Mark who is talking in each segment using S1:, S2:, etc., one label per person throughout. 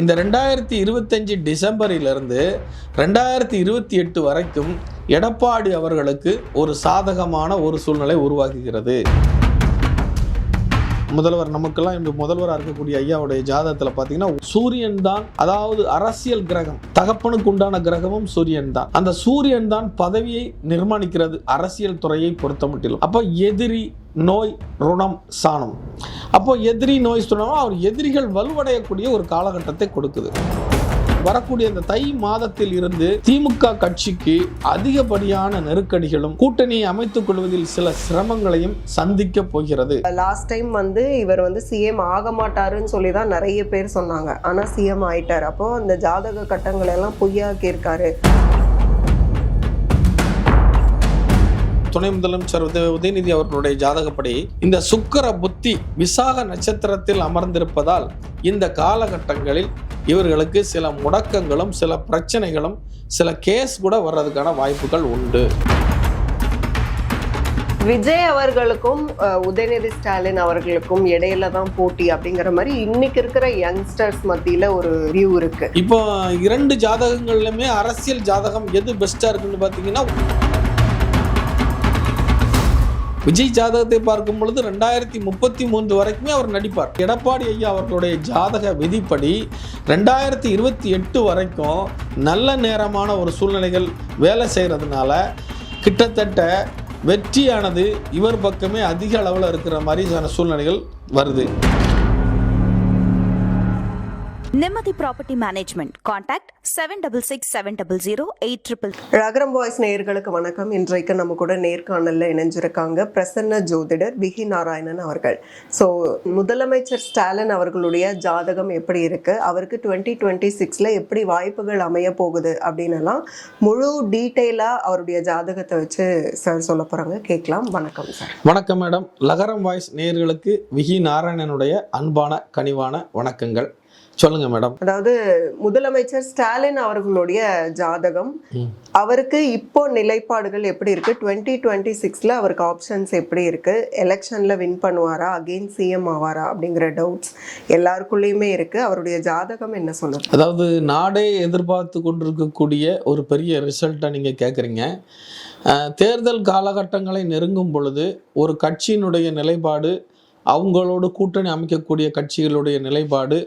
S1: இந்த ரெண்டாயிரத்தி இருபத்தஞ்சு டிசம்பரிலிருந்து ரெண்டாயிரத்தி இருபத்தி எட்டு வரைக்கும் எடப்பாடி அவர்களுக்கு ஒரு சாதகமான ஒரு சூழ்நிலை உருவாக்குகிறது. முதல்வர் நமக்கெல்லாம் இன்று முதல்வராக இருக்கக்கூடிய ஐயாவுடைய ஜாதகத்தில் பார்த்தீங்கன்னா சூரியன் தான் அதாவது அரசியல் கிரகம் தகப்பனுக்கு உண்டான கிரகமும் சூரியன் தான். அந்த சூரியன் தான் பதவியை நிர்மாணிக்கிறது அரசியல் துறையை பொறுத்த மட்டிலும் அப்போ எதிரி நோய் ருணம் சாணம். அப்போ எதிரி நோய் சொன்னோம்னா அவர் எதிரிகள் வலுவடையக்கூடிய ஒரு காலகட்டத்தை கொடுக்குது. வரக்கூடிய இந்த தை மாதத்தில் இருந்து திமுக கட்சிக்கு அதிகப்படியான நெருக்கடிகளும் கூட்டணியை அமைத்துக் கொள்வதில் சில சிரமங்களையும் சந்திக்க போகிறது.
S2: லாஸ்ட் டைம் வந்து இவர் வந்து சிஎம் ஆக மாட்டாருன்னு சொல்லி தான் நிறைய பேர் சொன்னாங்க. ஆனா சிஎம் ஆயிட்டார். அப்போ அந்த ஜாதக கட்டங்களை எல்லாம் பொய்யாக்கி இருக்காரு
S1: துணை முதலமைச்சர் உத- உதயநிதி அவர்களுடைய ஜாதகப்படி இந்த சுக்கிர புத்தி விசாக நட்சத்திரத்தில் அமர்ந்திருப்பதால் இந்த காலகட்டங்களில் இவர்களுக்கு சில முடக்கங்களும் சில பிரச்சனைகளும் சில கேஸ் கூட வர்றதுக்கான வாய்ப்புகள் உண்டு.
S2: விஜய் அவர்களுக்கும் உதயநிதி ஸ்டாலின் அவர்களுக்கும் இடையில தான் போட்டி அப்படிங்கிற மாதிரி இன்னைக்கு இருக்கிற யங்ஸ்டர்ஸ் மத்தியில ஒரு வியூ இருக்கு.
S1: இப்போ இரண்டு ஜாதகங்கள்லையுமே அரசியல் ஜாதகம் எது பெஸ்டா இருக்குன்னு பார்த்தீங்கன்னா விஜய் ஜாதகத்தை பார்க்கும் பொழுது ரெண்டாயிரத்தி முப்பத்தி மூன்று வரைக்குமே அவர் நடிப்பார். எடப்பாடி ஐயா அவர்களுடைய ஜாதக விதிப்படி ரெண்டாயிரத்தி இருபத்தி எட்டு வரைக்கும் நல்ல நேரமான ஒரு சூழ்நிலைகள் வேலை செய்கிறதுனால கிட்டத்தட்ட வெற்றியானது இவர் பக்கமே அதிக அளவில் இருக்கிற மாதிரியான சூழ்நிலைகள் வருது.
S3: Nimmathi property management contact seven double six seven double zero eight triple
S2: ரகரம் voice நேயர்களுக்கு வணக்கம். இன்றைக்கு நம்ம கூட நேர்காணல்ல இணைஞ்சிருக்காங்க பிரசன்ன ஜோதிடர் விகி நாராயணன் அவர்கள். ஸோ முதலமைச்சர் ஸ்டாலின் அவர்களுடைய ஜாதகம் எப்படி இருக்கு? அவருக்கு டுவெண்ட்டி டுவெண்ட்டி சிக்ஸ்ல எப்படி வாய்ப்புகள் அமைய போகுது அப்படின்னு எல்லாம் முழு டீட்டெயிலா அவருடைய ஜாதகத்தை வச்சு சார் சொல்ல போறாங்க. கேட்கலாம். வணக்கம் சார்
S1: வணக்கம் மேடம் லகரம் வாய்ஸ் நேயர்களுக்கு விகி நாராயணனுடைய அன்பான கனிவான வணக்கங்கள். சொல்லுங்க மேடம்.
S2: அதாவது முதலமைச்சர் ஸ்டாலின் அவர்களுடைய ஜாதகம். அவருக்கு இப்போ நிலைப்பாடுகள் எப்படி இருக்கு? டுவெண்ட்டி டுவெண்ட்டி சிக்ஸ்ல அவருக்கு ஆப்ஷன்ஸ் எப்படி இருக்கு? எலெக்ஷன்ல வின் பண்ணுவாரா? அகெயின் சிஎம் ஆவாரா? அப்படிங்கிற டவுட்ஸ் எல்லாருக்குள்ளேயுமே இருக்கு. அவருடைய ஜாதகம் என்ன சொல்லுது?
S1: அதாவது நாடே எதிர்பார்த்து கொண்டிருக்கக்கூடிய ஒரு பெரிய ரிசல்ட்டை நீங்கள் கேட்குறீங்க தேர்தல் காலகட்டங்களை நெருங்கும் பொழுது ஒரு கட்சியினுடைய நிலைப்பாடு அவங்களோடு கூட்டணி அமைக்கக்கூடிய கட்சிகளுடைய நிலைப்பாடு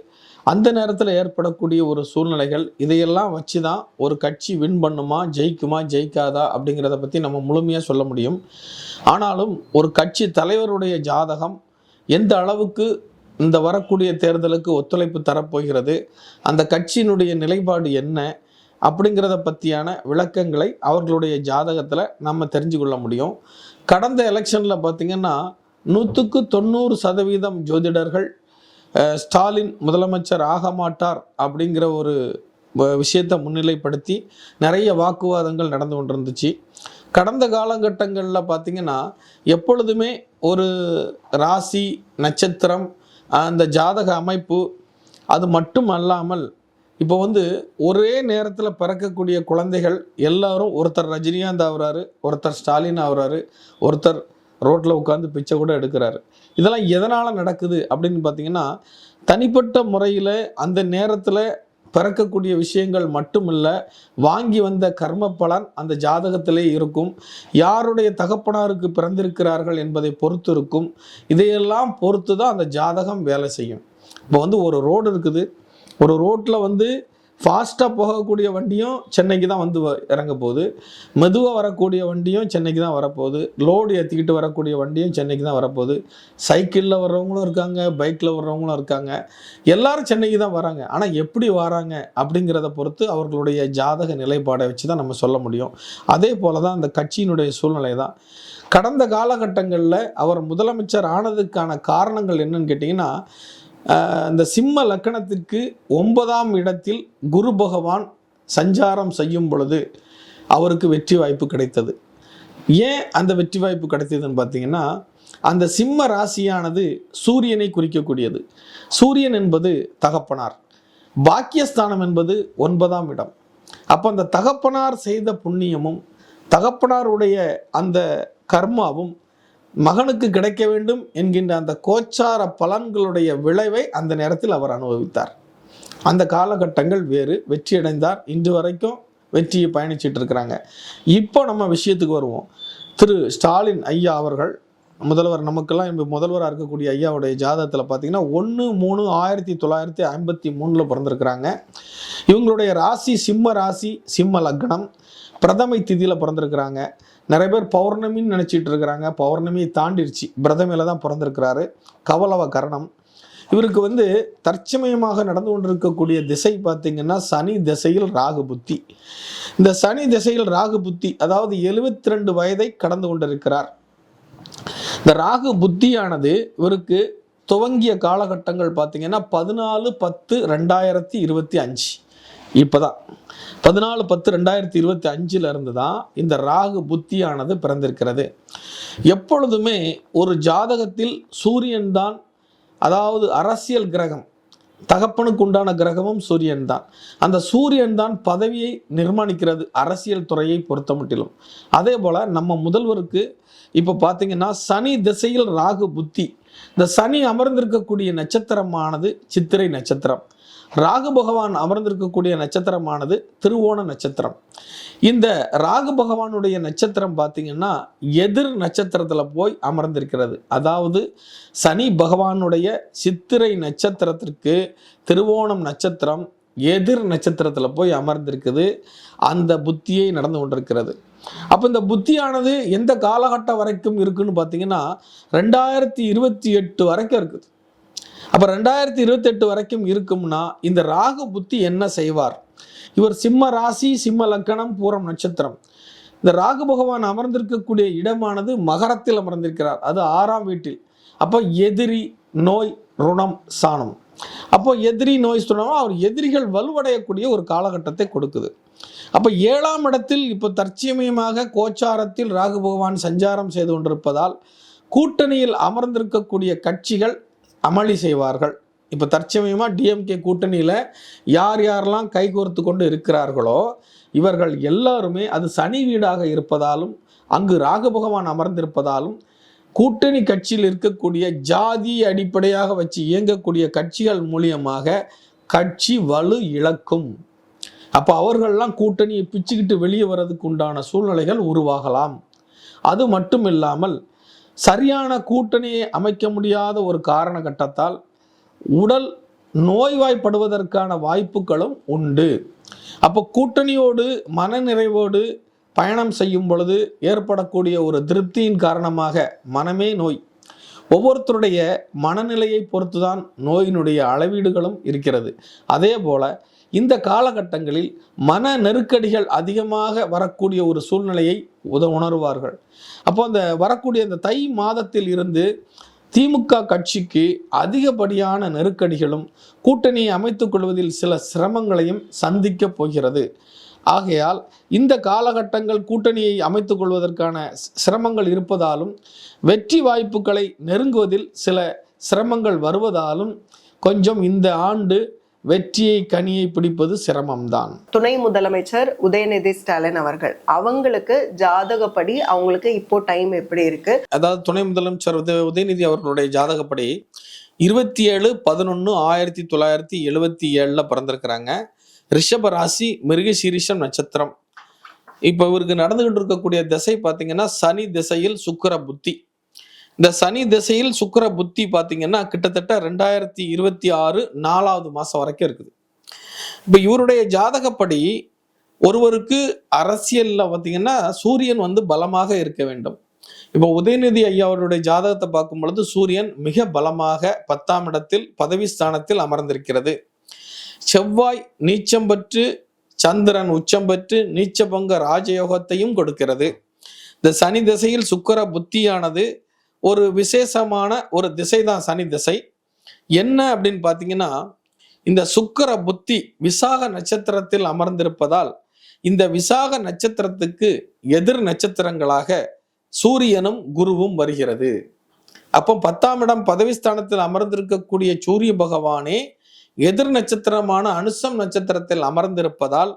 S1: அந்த நேரத்தில் ஏற்படக்கூடிய ஒரு சூழ்நிலைகள் இதையெல்லாம் வச்சு தான் ஒரு கட்சி வின் பண்ணுமா ஜெயிக்குமா ஜெயிக்காதா அப்படிங்கிறத பற்றி நம்ம முழுமையாக சொல்ல முடியும். ஆனாலும் ஒரு கட்சி தலைவருடைய ஜாதகம் எந்த அளவுக்கு இந்த வரக்கூடிய தேர்தலுக்கு ஒத்துழைப்பு தரப்போகிறது அந்த கட்சியினுடைய நிலைப்பாடு என்ன அப்படிங்கிறத பற்றியான விளக்கங்களை அவர்களுடைய ஜாதகத்தில் நம்ம தெரிஞ்சு கொள்ள முடியும். கடந்த எலெக்ஷனில் பார்த்திங்கன்னா நூற்றுக்கு தொண்ணூறு சதவீதம் ஜோதிடர்கள் ஸ்டாலின் முதலமைச்சர் ஆக மாட்டார் அப்படிங்கிற ஒரு வ- விஷயத்தை முன்னிலைப்படுத்தி நிறைய வாக்குவாதங்கள் நடந்து கொண்டிருந்துச்சு. கடந்த காலகட்டங்களில் பார்த்திங்கன்னா எப்பொழுதுமே ஒரு ராசி நட்சத்திரம் அந்த ஜாதக அமைப்பு அது மட்டும் அல்லாமல் இப்போ வந்து ஒரே நேரத்தில் பிறக்கக்கூடிய குழந்தைகள் எல்லாரும் ஒருத்தர் ரஜினிகாந்த் ஆகுறாரு ஒருத்தர் ஸ்டாலின் ஆகுறாரு ஒருத்தர் ரோட்டில் உட்காந்து பிச்சை கூட எடுக்கிறாரு. இதெல்லாம் எதனால் நடக்குது அப்படின்னு பார்த்தீங்கன்னா தனிப்பட்ட முறையில் அந்த நேரத்தில் பிறக்கக்கூடிய விஷயங்கள் மட்டுமல்ல வாங்கி வந்த கர்ம பலன் அந்த ஜாதகத்திலே இருக்கும். யாருடைய தகப்பனாருக்கு பிறந்திருக்கிறார்கள் என்பதை பொறுத்து இருக்கும் இதையெல்லாம் பொறுத்து தான் அந்த ஜாதகம் வேலை செய்யும். இப்போ வந்து ஒரு ரோடு இருக்குது. ஒரு ரோட்டில் வந்து ஃபாஸ்ட்டாக போகக்கூடிய வண்டியும் சென்னைக்கு தான் வந்து வ- இறங்க போகுது மெதுவாக வரக்கூடிய வண்டியும் சென்னைக்கு தான் வரப்போகுது. லோடு ஏற்றிக்கிட்டு வரக்கூடிய வண்டியும் சென்னைக்கு தான் வரப்போகுது. சைக்கிளில் வர்றவங்களும் இருக்காங்க பைக்கில் வர்றவங்களும் இருக்காங்க. எல்லாரும் சென்னைக்கு தான் வராங்க. ஆனால் எப்படி வராங்க அப்படிங்கிறத பொறுத்து அவர்களுடைய ஜாதக நிலைப்பாடை வச்சு தான் நம்ம சொல்ல முடியும். அதே போல தான் அந்த கட்சியினுடைய சூழ்நிலை தான். கடந்த காலகட்டங்களில் அவர் முதலமைச்சர் ஆனதுக்கான காரணங்கள் என்னன்னு கேட்டிங்கன்னா இந்த சிம்ம லக்கணத்திற்கு ஒன்பதாம் இடத்தில் குரு பகவான் சஞ்சாரம் செய்யும் பொழுது அவருக்கு வெற்றி வாய்ப்பு கிடைத்தது. ஏன் அந்த வெற்றி வாய்ப்பு கிடைத்ததுன்னு பார்த்தீங்கன்னா அந்த சிம்ம ராசியானது சூரியனை குறிக்கக்கூடியது. சூரியன் என்பது தகப்பனார். பாக்கியஸ்தானம் என்பது ஒன்பதாம் இடம். அப்போ அந்த தகப்பனார் செய்த புண்ணியமும் தகப்பனாருடைய அந்த கர்மாவும் மகனுக்கு கிடைக்க வேண்டும் என்கின்ற அந்த கோச்சார பலன்களுடைய விளைவை அந்த நேரத்தில் அவர் அனுபவித்தார். அந்த காலகட்டங்கள் வேறு வெற்றியடைந்தார். இன்று வரைக்கும் வெற்றியை பயணிச்சிட்டு இருக்கிறாங்க. இப்போ நம்ம விஷயத்துக்கு வருவோம். திரு ஸ்டாலின் ஐயா அவர்கள் முதல்வர் நமக்கெல்லாம் இப்போ முதல்வராக இருக்கக்கூடிய ஐயாவுடைய ஜாதகத்தில் பார்த்தீங்கன்னா ஒன்று மூணு ஆயிரத்தி தொள்ளாயிரத்தி ஐம்பத்தி மூணில் பிறந்திருக்கிறாங்க. இவங்களுடைய ராசி சிம்ம ராசி சிம்ம லக்னம் பிரதமை திதியில் பிறந்திருக்கிறாங்க. நிறைய பேர் பௌர்ணமின்னு நினச்சிட்டு இருக்கிறாங்க. பௌர்ணமியை தாண்டிடுச்சு. பிரதமையில் தான் பிறந்திருக்கிறாரு. கவலவ கரணம். இவருக்கு வந்து தற்சமயமாக நடந்து கொண்டிருக்கக்கூடிய திசை பார்த்தீங்கன்னா சனி திசையில் ராகு புத்தி. இந்த சனி திசையில் ராகு புத்தி அதாவது 72 ரெண்டு வயதை கடந்து கொண்டிருக்கிறார். இந்த ராகு புத்தியானது இவருக்கு துவங்கிய காலகட்டங்கள் பார்த்திங்கன்னா பதினாலு பத்து ரெண்டாயிரத்தி இருபத்தி அஞ்சு. இப்போ தான் பதினாலு பத்து ரெண்டாயிரத்தி இருபத்தி அஞ்சில் இருந்து தான் இந்த ராகு புத்தியானது பிறந்திருக்கிறது. எப்பொழுதுமே ஒரு ஜாதகத்தில் சூரியன் தான் அதாவது அரசியல் கிரகம் தகப்பனுக்கு உண்டான கிரகமும் சூரியன் தான் அந்த சூரியன் தான் பதவியை நிர்மாணிக்கிறது அரசியல் துறையை பொறுத்த மட்டிலும் அதே போல் நம்ம முதல்வருக்கு இப்போ பார்த்தீங்கன்னா சனி திசையில் ராகு புத்தி. இந்த சனி அமர்ந்திருக்கக்கூடிய நட்சத்திரமானது சித்திரை நட்சத்திரம். ராகு பகவான் அமர்ந்திருக்கக்கூடிய நட்சத்திரமானது திருவோண நட்சத்திரம். இந்த ராகு பகவானுடைய நட்சத்திரம் பார்த்தீங்கன்னா எதிர் நட்சத்திரத்தில் போய் அமர்ந்திருக்கிறது. அதாவது சனி பகவானுடைய சித்திரை நட்சத்திரத்திற்கு திருவோணம் நட்சத்திரம் எதிர் நட்சத்திரத்தில் போய் அமர்ந்திருக்குது. அந்த புத்தியை நடந்து கொண்டிருக்கிறது. அப்போ இந்த புத்தியானது எந்த காலகட்டம் வரைக்கும் இருக்குன்னு பார்த்தீங்கன்னா ரெண்டாயிரத்தி இருபத்தி எட்டு வரைக்கும் இருக்குது. அப்போ ரெண்டாயிரத்தி இருபத்தெட்டு வரைக்கும் இருக்கும்னா இந்த ராகு புத்தி என்ன செய்வார்? இவர் சிம்ம ராசி சிம்ம லக்கணம் பூரம் நட்சத்திரம். இந்த ராகு பகவான் அமர்ந்திருக்கக்கூடிய இடமானது மகரத்தில் அமர்ந்திருக்கிறார். அது ஆறாம் வீட்டில். அப்போ எதிரி நோய் ருணம் சாணம். அப்போ எதிரி நோய் சொன்னோம்னா அவர் எதிரிகள் வலுவடையக்கூடிய ஒரு காலகட்டத்தை கொடுக்குது. அப்போ ஏழாம் இடத்தில் இப்போ தற்சமயமாக கோச்சாரத்தில் ராகு பகவான் சஞ்சாரம் செய்து கொண்டிருப்பதால் கூட்டணியில் அமர்ந்திருக்கக்கூடிய கட்சிகள் அமளி செய்வார்கள். இப்போ தற்சமயமாக டிஎம்கே கூட்டணியில் யார் யாரெல்லாம் கைகோர்த்து கொண்டு இருக்கிறார்களோ இவர்கள் எல்லாருமே அது சனி வீடாக இருப்பதாலும் அங்கு ராகு பகவான் அமர்ந்திருப்பதாலும் கூட்டணி கட்சியில் இருக்கக்கூடிய ஜாதி அடிப்படையாக வச்சு இயங்கக்கூடிய கட்சிகள் மூலியமாக கட்சி வலு இழக்கும். அப்போ அவர்கள்லாம் கூட்டணியை பிச்சுக்கிட்டு வெளியே வர்றதுக்கு உண்டான சூழ்நிலைகள் உருவாகலாம். அது மட்டும் இல்லாமல் சரியான கூட்டணியை அமைக்க முடியாத ஒரு காரணகட்டத்தால் உடல் நோய்வாய்ப்படுவதற்கான வாய்ப்புகளும் உண்டு. அப்போ கூட்டணியோடு மனநிறைவோடு பயணம் செய்யும் பொழுது ஏற்படக்கூடிய ஒரு திருப்தியின் காரணமாக மனமே நோய். ஒவ்வொருத்தருடைய மனநிலையை பொறுத்துதான் நோயினுடைய அளவீடுகளும் இருக்கிறது. அதே போல இந்த காலகட்டங்களில் மன நெருக்கடிகள் அதிகமாக வரக்கூடிய ஒரு சூழ்நிலையை உத உணர்வார்கள். அப்போ அந்த வரக்கூடிய அந்த தை மாதத்தில் இருந்து திமுக கட்சிக்கு அதிகப்படியான நெருக்கடிகளும் கூட்டணியை அமைத்துக் கொள்வதில் சில சிரமங்களையும் சந்திக்கப் போகிறது. ஆகையால் இந்த காலகட்டங்கள் கூட்டணியை அமைத்துக் கொள்வதற்கான சிரமங்கள் இருப்பதாலும் வெற்றி வாய்ப்புகளை நெருங்குவதில் சில சிரமங்கள் வருவதாலும் கொஞ்சம் இந்த ஆண்டு வெற்றியை கனியை பிடிப்பது சிரமம்தான்.
S2: துணை முதலமைச்சர் உதயநிதி ஸ்டாலின் அவர்கள் அவங்களுக்கு ஜாதகப்படி அவங்களுக்கு இப்போ டைம் எப்படி இருக்கு?
S1: அதாவது துணை முதலமைச்சர் உத உதயநிதி அவர்களுடைய ஜாதகப்படி இருபத்தி ஏழு பதினொன்று ஆயிரத்தி தொள்ளாயிரத்தி எழுபத்தி ஏழில் பிறந்திருக்கிறாங்க. ரிஷப ராசி மிருகசீரிஷம் நட்சத்திரம். இப்போ இவருக்கு நடந்துகிட்டு இருக்கக்கூடிய திசை பார்த்தீங்கன்னா சனி திசையில் சுக்கிர புத்தி. இந்த சனி திசையில் சுக்கர புத்தி பார்த்தீங்கன்னா கிட்டத்தட்ட ரெண்டாயிரத்தி இருபத்தி ஆறு நாலாவது மாதம் வரைக்கும் இருக்குது. இப்போ இவருடைய ஜாதகப்படி ஒருவருக்கு அரசியலில் பார்த்தீங்கன்னா சூரியன் வந்து பலமாக இருக்க வேண்டும். இப்போ உதயநிதி ஐயாவருடைய ஜாதகத்தை பார்க்கும் பொழுது சூரியன் மிக பலமாக பத்தாம் இடத்தில் பதவி ஸ்தானத்தில் அமர்ந்திருக்கிறது. செவ்வாய் நீச்சம் பெற்று சந்திரன் உச்சம் பெற்று நீச்சபங்க ராஜயோகத்தையும் கொடுக்கிறது. இந்த சனி திசையில் சுக்கர புத்தியானது ஒரு விசேஷமான ஒரு திசை தான் சனி திசை. என்ன அப்படின்னு பார்த்தீங்கன்னா இந்த சுக்கிர புத்தி விசாக நட்சத்திரத்தில் அமர்ந்திருப்பதால் இந்த விசாக நட்சத்திரத்துக்கு எதிர் நட்சத்திரங்களாக சூரியனும் குருவும் வருகிறது. அப்போ பத்தாம் இடம் பதவிஸ்தானத்தில் அமர்ந்திருக்கக்கூடிய சூரிய பகவானே எதிர் நட்சத்திரமான அனுசம் நட்சத்திரத்தில் அமர்ந்திருப்பதால்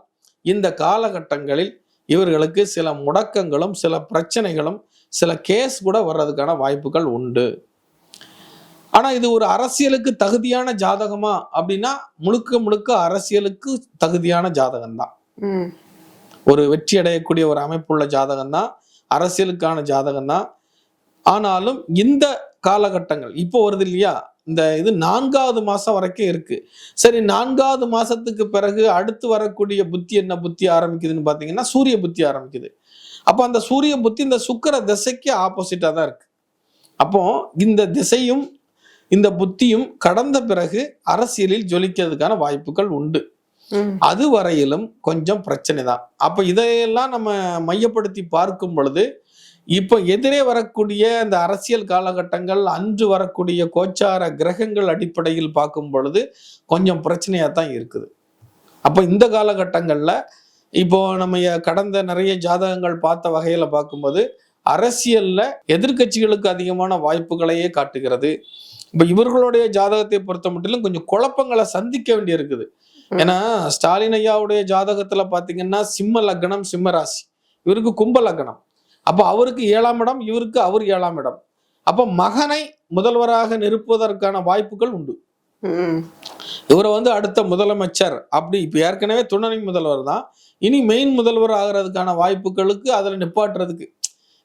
S1: இந்த காலகட்டங்களில் இவர்களுக்கு சில முடக்கங்களும் சில பிரச்சனைகளும் சில கேஸ் கூட வர்றதுக்கான வாய்ப்புகள் உண்டு. ஆனால் இது ஒரு அரசியலுக்கு தகுதியான ஜாதகமா? அப்படின்னா முழுக்க முழுக்க அரசியலுக்கு தகுதியான ஜாதகம் தான் ஒரு வெற்றி அடையக்கூடிய ஒரு அமைப்புள்ள ஜாதகம் தான் அரசியலுக்கான ஜாதகம் தான் ஆனாலும் இந்த காலகட்டங்கள் இப்போ வருது இல்லையா? இந்த இது நான்காவது மாசம் வரைக்கும் இருக்கு. சரி நான்காவது மாசத்துக்கு பிறகு அடுத்து வரக்கூடிய புத்தி என்ன புத்தி ஆரம்பிக்குதுன்னு பார்த்தீங்கன்னா சூரிய புத்தி ஆரம்பிக்குது. அப்போ அந்த சூரிய புத்தி இந்த சுக்கிர திசைக்கு ஆப்போசிட்டாக தான் இருக்கு. அப்போ இந்த திசையும் இந்த புத்தியும் கடந்த பிறகு அரசியலில் ஜொலிக்கிறதுக்கான வாய்ப்புகள் உண்டு. அது வரையிலும் கொஞ்சம் பிரச்சனை தான். அப்போ இதையெல்லாம் நம்ம மையப்படுத்தி பார்க்கும் பொழுது இப்போ எதிரே வரக்கூடிய அந்த அரசியல் காலகட்டங்கள் அன்று வரக்கூடிய கோச்சார கிரகங்கள் அடிப்படையில் பார்க்கும் பொழுது கொஞ்சம் பிரச்சனையாக தான் இருக்குது. அப்போ இந்த காலகட்டங்களில் இப்போ நம்ம கடந்த நிறைய ஜாதகங்கள் பார்த்த வகையில் பார்க்கும்போது அரசியலில் எதிர்க்கட்சிகளுக்கு அதிகமான வாய்ப்புகளையே காட்டுகிறது. இப்போ இவர்களுடைய ஜாதகத்தை பொறுத்த மட்டிலும் கொஞ்சம் குழப்பங்களை சந்திக்க வேண்டியிருக்குது. ஏன்னா ஸ்டாலின் ஐயாவுடைய ஜாதகத்துல பாத்தீங்கன்னா சிம்ம லக்னம் சிம்ம ராசி. இவருக்கு கும்ப லக்னம். அப்போ அவருக்கு ஏழாம் இடம் இவருக்கு அவர் ஏழாம் இடம். அப்போ மகனை முதல்வராக நிறுப்புவதற்கான வாய்ப்புகள் உண்டு. இவரை வந்து அடுத்த முதலமைச்சர் அப்படி இப்போ ஏற்கனவே துணை முதல்வர் தான். இனி மெயின் முதல்வர் ஆகிறதுக்கான வாய்ப்புகளுக்கு அதில் நிப்பாட்டுறதுக்கு.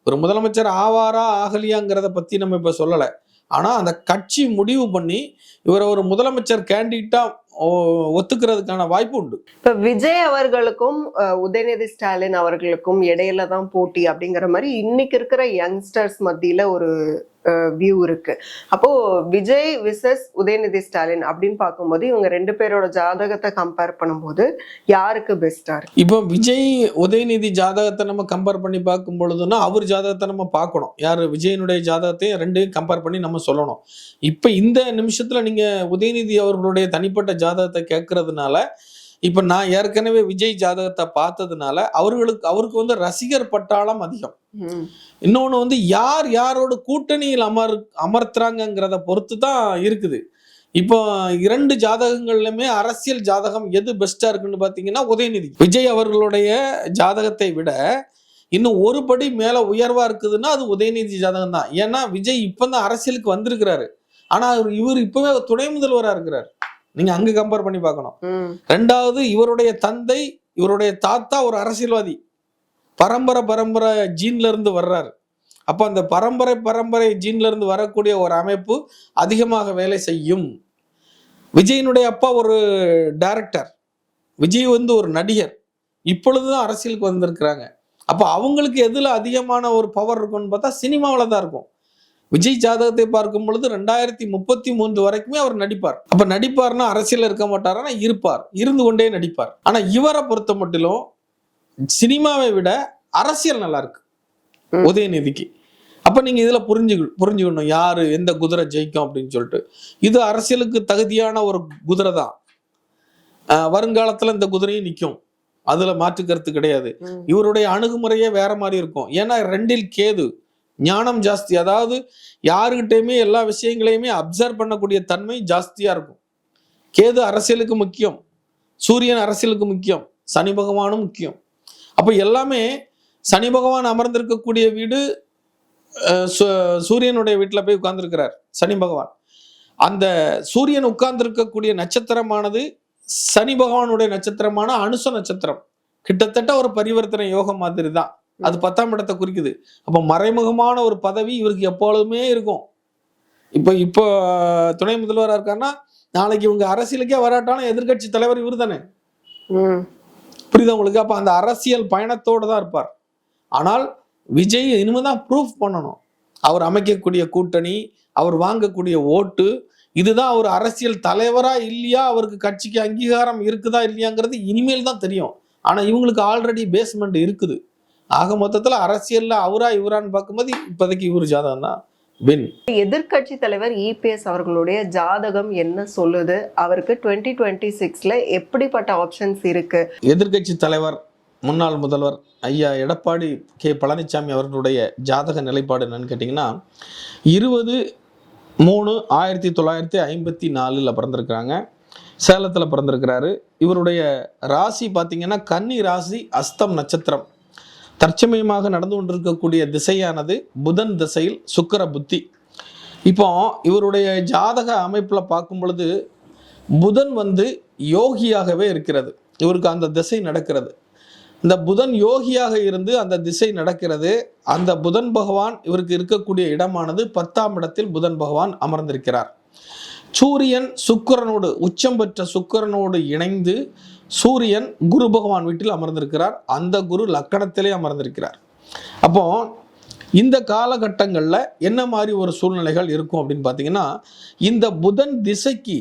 S1: ஒரு முதலமைச்சர் ஆவாரா ஆகலியாங்கிறத பற்றி நம்ம இப்போ சொல்லலை. ஆனால் அந்த கட்சி முடிவு பண்ணி இவரை ஒரு முதலமைச்சர் கேண்டிடேட்டா ஒத்துக்கிறதுக்கான வாய்ப்பு உண்டு.
S2: இப்ப விஜய் அவர்களுக்கும் உதயநிதி ஸ்டாலின் அவர்களுக்கும் இடையில தான் போட்டி அப்படிங்கிற மாதிரி இன்னைக்கு இருக்கிற யங்ஸ்டர்ஸ் மத்தியில ஒரு வியூ இருக்கு. அப்போ விஜய் விசஸ் உதயநிதி ஸ்டாலின் அப்படின்னு பார்க்கும்போது இவங்க ரெண்டு பேரோட ஜாதகத்தை கம்பேர் பண்ணும்போது யாருக்கு பெஸ்டா இருக்கு?
S1: இப்போ விஜய் உதயநிதி ஜாதகத்தை நம்ம கம்பேர் பண்ணி பார்க்கும் பொழுதுன்னா அவர் ஜாதகத்தை நம்ம பார்க்கணும். யார்? விஜயனுடைய ஜாதகத்தையும் ரெண்டையும் கம்பேர் பண்ணி நம்ம சொல்லணும். இப்போ இந்த நிமிஷத்துல நீங்க உதயநிதி அவர்களுடைய தனிப்பட்ட ஜாதகத்தை கேட்கறதுனால இப்போ நான் ஏற்கனவே விஜய் ஜாதகத்தை பார்த்ததுனால அவர்களுக்கு அவருக்கு வந்து ரசிகர் பட்டாளம் அதிகம்.
S2: ம்,
S1: இன்னொன்று வந்து யார் யாரோட கூட்டணியில் அமர் அமர்த்துறாங்கங்கிறத பொறுத்து தான் இருக்குது. இப்போ இரண்டு ஜாதகங்கள்லையுமே அரசியல் ஜாதகம் எது பெஸ்டா இருக்குன்னு பார்த்தீங்கன்னா உதயநிதி. விஜய் அவர்களுடைய ஜாதகத்தை விட இன்னும் ஒரு படி மேல உயர்வா இருக்குதுன்னா அது உதயநிதி ஜாதகம் தான் ஏன்னா விஜய் இப்பதான் அரசியலுக்கு வந்திருக்கிறாரு. ஆனா இவர் இப்பவே துணை முதல்வரா இருக்கிறார். நீங்க அங்க கம்பேர் பண்ணி பார்க்கணும். ரெண்டாவது இவருடைய தந்தை இவருடைய தாத்தா ஒரு அரசியல்வாதி. பரம்பரை பரம்பரை ஜீன்ல இருந்து வர்றாரு. அப்போ அந்த பரம்பரை பரம்பரை ஜீன்ல இருந்து வரக்கூடிய ஒரு அமைப்பு அதிகமாக வேலை செய்யும். விஜயனுடைய அப்பா ஒரு டைரக்டர் விஜய் வந்து ஒரு நடிகர். இப்பொழுதுதான் அரசியலுக்கு வந்திருக்கிறாங்க. அப்போ அவங்களுக்கு எதுல அதிகமான ஒரு பவர் இருக்கும்னு பார்த்தா சினிமாவில் தான் இருக்கும். விஜய் ஜாதகத்தை பார்க்கும் பொழுது ரெண்டாயிரத்தி முப்பத்தி மூன்று வரைக்குமே அவர் நடிப்பார். அப்ப நடிப்பார்னா அரசியல் இருக்க மாட்டார் இருப்பார். இருந்து கொண்டே நடிப்பார். ஆனா இவரை பொறுத்த மட்டிலும் சினிமாவை விட அரசியல் நல்லா இருக்கு. உதயநிதிக்கு. அப்ப நீங்க இதுல புரிஞ்சு புரிஞ்சுக்கணும். யாரு எந்த குதிரை ஜெயிக்கும் அப்படின்னு சொல்லிட்டு. இது அரசியலுக்கு தகுதியான ஒரு குதிரை தான். வருங்காலத்துல இந்த குதிரையும் நிற்கும் அதுல மாற்று கருத்து கிடையாது. இவருடைய அணுகுமுறையே வேற மாதிரி இருக்கும். ஏன்னா ரெண்டில் கேது. ஞானம் ஜாஸ்தி. அதாவது யாருக்கிட்டையுமே எல்லா விஷயங்களையுமே அப்சர்வ் பண்ணக்கூடிய தன்மை ஜாஸ்தியா இருக்கும். கேது அரசியலுக்கு முக்கியம். சூரியன் அரசியலுக்கு முக்கியம். சனி பகவானும் முக்கியம். அப்போ எல்லாமே சனி பகவான் அமர்ந்திருக்கக்கூடிய வீடு சு- சூரியனுடைய வீட்டில் போய் உட்கார்ந்துருக்கிறார் சனி பகவான். அந்த சூரியன் உட்கார்ந்திருக்கக்கூடிய நட்சத்திரமானது சனி பகவானுடைய நட்சத்திரமான அனுச நட்சத்திரம். கிட்டத்தட்ட ஒரு பரிவர்த்தனை யோகம் மாதிரி தான் அது பத்தாம் இடத்தை குறிக்குது. அப்போ மறைமுகமான ஒரு பதவி இவருக்கு எப்பொழுதுமே இருக்கும். இப்போ இப்போ துணை முதல்வராக இருக்காருன்னா நாளைக்கு இவங்க அரசியலுக்கே வராட்டாலும் எதிர்க்கட்சி தலைவர் இவர் தானே. புரியுதா உங்களுக்கு? அப்போ அந்த அரசியல் பயணத்தோடு தான் இருப்பார். ஆனால் விஜய் இனிமேதான் ப்ரூஃப் பண்ணணும். அவர் அமைக்கக்கூடிய கூட்டணி அவர் வாங்கக்கூடிய ஓட்டு இதுதான் அவர் அரசியல் தலைவரா இல்லையா? அவருக்கு கட்சிக்கு அங்கீகாரம் இருக்குதா இல்லையாங்கிறது இனிமேல் தான் தெரியும். ஆனா இவங்களுக்கு ஆல்ரெடி பேஸ்மெண்ட் இருக்குது. ஆக மொத்தத்துல அரசியல்ல அவரா இவரான்னு பார்க்கும்போது இப்போதைக்கு இவர் ஜாதகம் தான் வின்.
S2: எதிர்க்கட்சி தலைவர் இபிஎஸ் அவர்களுடைய ஜாதகம் என்ன சொல்லுது? அவருக்கு டுவெண்ட்டி டுவெண்ட்டி சிக்ஸ்ல எப்படிப்பட்ட ஆப்ஷன்ஸ் இருக்கு?
S1: எதிர்க்கட்சி தலைவர் முன்னாள் முதல்வர் ஐயா எடப்பாடி கே பழனிசாமி அவர்களுடைய ஜாதக நிலைப்பாடு என்னன்னு கேட்டிங்கன்னா இருபது மூணு ஆயிரத்தி தொள்ளாயிரத்தி ஐம்பத்தி நாலில் பிறந்திருக்கிறாங்க. சேலத்தில் பிறந்திருக்கிறாரு. இவருடைய ராசி பார்த்தீங்கன்னா கன்னி ராசி அஸ்தம் நட்சத்திரம். தற்சமயமாக நடந்து கொண்டிருக்கக்கூடிய திசையானது புதன் திசையில் சுக்கர புத்தி. இப்போ இவருடைய ஜாதக அமைப்பில் பார்க்கும் பொழுது புதன் வந்து யோகியாகவே இருக்கிறது. இவருக்கு அந்த திசை நடக்கிறது. இந்த புதன் யோகியாக இருந்து அந்த திசை நடக்கிறது. அந்த புதன் பகவான் இவருக்கு இருக்கக்கூடிய இடமானது பத்தாம் இடத்தில் புதன் பகவான் அமர்ந்திருக்கிறார். சூரியன் சுக்கிரனோடு உச்சம் பெற்ற சுக்கிரனோடு இணைந்து சூரியன் குரு பகவான் வீட்டில் அமர்ந்திருக்கிறார். அந்த குரு லக்கணத்திலே அமர்ந்திருக்கிறார். அப்போ இந்த காலகட்டங்களில் என்ன மாதிரி ஒரு சூழ்நிலைகள் இருக்கும் அப்படின்னு பார்த்தீங்கன்னா இந்த புதன் திசைக்கு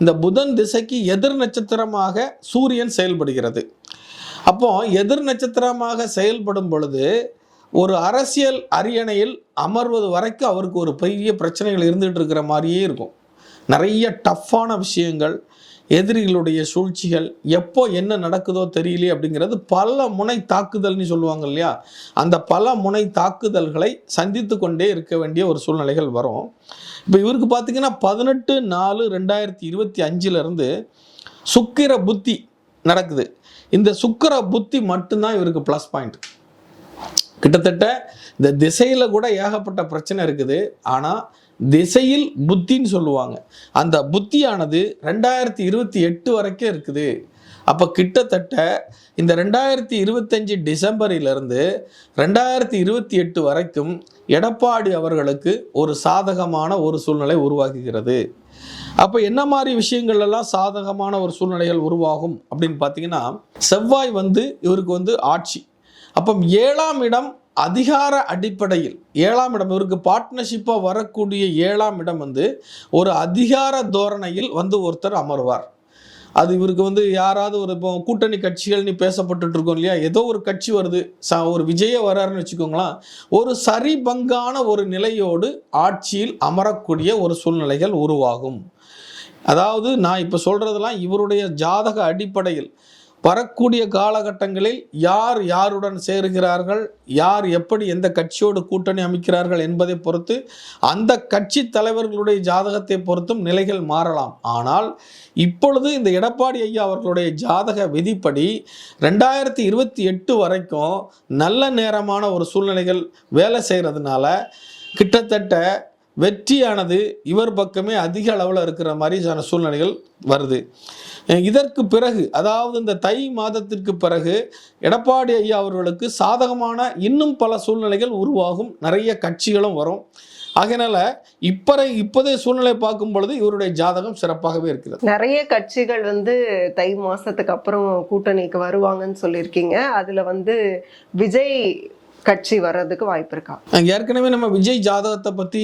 S1: இந்த புதன் திசைக்கு எதிர் நட்சத்திரமாக சூரியன் செயல்படுகிறது. அப்போ எதிர் நட்சத்திரமாக செயல்படும் பொழுது ஒரு அரசியல் அரியணையில் அமர்வது வரைக்கும் அவருக்கு ஒரு பெரிய பிரச்சனைகள் இருந்துகிட்டு இருக்கிற மாதிரியே இருக்கும். நிறைய டஃப்பான விஷயங்கள் எதிரிகளுடைய சூழ்ச்சிகள் எப்போ என்ன நடக்குதோ தெரியலையே அப்படிங்கிறது பல முனை தாக்குதல்னு சொல்லுவாங்க இல்லையா? அந்த பல முனை தாக்குதல்களை சந்தித்து கொண்டே இருக்க வேண்டிய ஒரு சூழ்நிலைகள் வரும். இப்போ இவருக்கு பார்த்தீங்கன்னா பதினெட்டு நாலு ரெண்டாயிரத்தி இருபத்தி அஞ்சிலேருந்து சுக்கிர புத்தி நடக்குது. இந்த சுக்கிர புத்தி மட்டும்தான் இவருக்கு ப்ளஸ் பாயிண்ட் கிட்டத்தட்ட இந்த திசையில் கூட ஏகப்பட்ட பிரச்சனை இருக்குது. ஆனால் திசையில் புத்தின்னு சொல்லுவாங்க. அந்த புத்தியானது ரெண்டாயிரத்தி இருபத்தி எட்டு வரைக்கும் இருக்குது. அப்போ கிட்டத்தட்ட இந்த ரெண்டாயிரத்தி இருபத்தஞ்சி டிசம்பரிலிருந்து ரெண்டாயிரத்தி இருபத்தி எட்டு வரைக்கும் எடப்பாடி அவர்களுக்கு ஒரு சாதகமான ஒரு சூழ்நிலை உருவாக்குகிறது. அப்போ என்ன மாதிரி விஷயங்கள் எல்லாம் சாதகமான ஒரு சூழ்நிலைகள் உருவாகும் அப்படின்னு பார்த்தீங்கன்னா செவ்வாய் வந்து இவருக்கு வந்து ஆட்சி. அப்போ ஏழாம் இடம் அதிகார அடிப்படையில் ஏழாம் இடம். இவருக்கு பார்ட்னர்ஷிப்பாக வரக்கூடிய ஏழாம் இடம் வந்து ஒரு அதிகார தோரணையில் வந்து ஒருத்தர் அமர்வார். அது இவருக்கு வந்து யாராவது ஒரு இப்போ கூட்டணி கட்சிகள்னு பேசப்பட்டுட்டு இருக்கோம் இல்லையா? ஏதோ ஒரு கட்சி வருது. ச ஒரு விஜய வராருன்னு வச்சுக்கோங்களேன். ஒரு சரிபங்கான ஒரு நிலையோடு ஆட்சியில் அமரக்கூடிய ஒரு சூழ்நிலைகள் உருவாகும். அதாவது நான் இப்போ சொல்கிறதெல்லாம் இவருடைய ஜாதக அடிப்படையில். வரக்கூடிய காலகட்டங்களில் யார் யாருடன் சேருகிறார்கள் யார் எப்படி எந்த கட்சியோடு கூட்டணி அமைக்கிறார்கள் என்பதை பொறுத்து அந்த கட்சி தலைவர்களுடைய ஜாதகத்தை பொறுத்தும் நிலைகள் மாறலாம். ஆனால் இப்பொழுது இந்த எடப்பாடி ஐயா அவர்களுடைய ஜாதக விதிப்படி ரெண்டாயிரத்தி இருபத்தி எட்டு வரைக்கும் நல்ல நேரமான ஒரு சூழ்நிலைகள் வேலை செய்கிறதுனால கிட்டத்தட்ட வெற்றியானது இவர் பக்கமே அதிக அளவில் இருக்கிற மாதிரியான சூழ்நிலைகள் வருது. இதற்கு பிறகு அதாவது இந்த தை மாதத்திற்கு பிறகு எடப்பாடி ஐயா அவர்களுக்கு சாதகமான இன்னும் பல சூழ்நிலைகள் உருவாகும் நிறைய கட்சிகளும் வரும். அதனால இப்பறை இப்போதைய சூழ்நிலை பார்க்கும் பொழுது இவருடைய ஜாதகம் சிறப்பாகவே இருக்கிறது.
S2: நிறைய கட்சிகள் வந்து தை மாசத்துக்கு அப்புறம் கூட்டணிக்கு வருவாங்கன்னு சொல்லியிருக்கீங்க. அதுல வந்து விஜய் கட்சி வர்றதுக்கு வாய்ப்பு இருக்கா?
S1: ஏற்கனவே நம்ம விஜய் ஜாதகத்தை பற்றி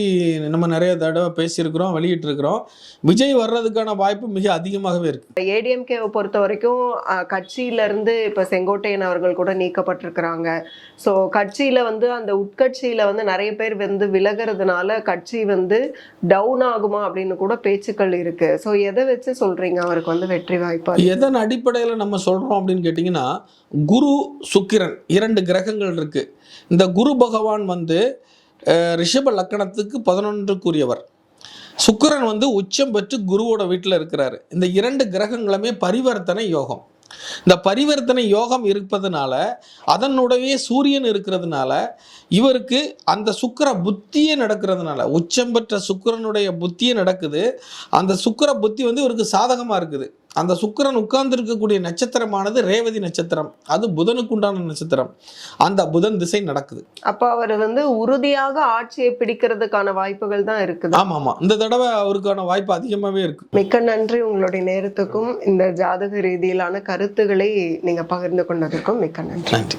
S1: நம்ம நிறைய தடவை பேசியிருக்கிறோம் வெளியிட்டிருக்கிறோம். விஜய் வர்றதுக்கான வாய்ப்பு மிக அதிகமாகவே இருக்கு.
S2: ஏடிஎம்கேவை பொறுத்த வரைக்கும் கட்சியில இருந்து இப்ப செங்கோட்டையன் அவர்கள் கூட நீக்கப்பட்டிருக்கிறாங்க. ஸோ கட்சியில வந்து அந்த உட்கட்சியில வந்து நிறைய பேர் வந்து விலகிறதுனால கட்சி வந்து டவுன் ஆகுமா அப்படின்னு கூட பேச்சுக்கள் இருக்கு. ஸோ எதை வச்சு சொல்றீங்க? அவருக்கு வந்து வெற்றி வாய்ப்பா
S1: எதன் அடிப்படையில் நம்ம சொல்கிறோம் அப்படின்னு கேட்டிங்கன்னா குரு சுக்கிரன் இரண்டு கிரகங்கள் இருக்கு. இந்த குரு பகவான் வந்து ரிஷப லக்கணத்துக்கு பதினொன்றுக்குரியவர் சுக்கிரன் வந்து உச்சம் பெற்று குருவோட வீட்டில் இருக்கிறார். இந்த இரண்டு கிரகங்களுமே பரிவர்த்தனை யோகம். இந்த பரிவர்த்தனை யோகம் இருப்பதனால அதனுடைய சூரியன் இருக்கிறதுனால இவருக்கு அந்த சுக்கிர புத்தியே நடக்கிறதுனால உச்சம் பெற்ற சுக்கிரனுடைய புத்தியே நடக்குது. அந்த சுக்கிர புத்தி வந்து இவருக்கு சாதகமாக இருக்குது. அந்த சுக்கிரன் உட்கார்ந்து இருக்கக்கூடிய நட்சத்திரமானது ரேவதி நட்சத்திரம். அது புதனுக்கு உண்டான நட்சத்திரம். அந்த புதன் திசை நடக்குது.
S2: அப்ப அவர் வந்து உறுதியாக ஆட்சியை பிடிக்கிறதுக்கான வாய்ப்புகள் தான் இருக்குது.
S1: ஆமா ஆமா இந்த தடவை அவருக்கான வாய்ப்பு அதிகமாகவே இருக்கு.
S2: மிக்க நன்றி உங்களுடைய நேரத்துக்கும் இந்த ஜாதக ரீதியிலான கருத்துக்களை நீங்க பகிர்ந்து கொண்டதற்கும் மிக்க நன்றி.
S1: நன்றி.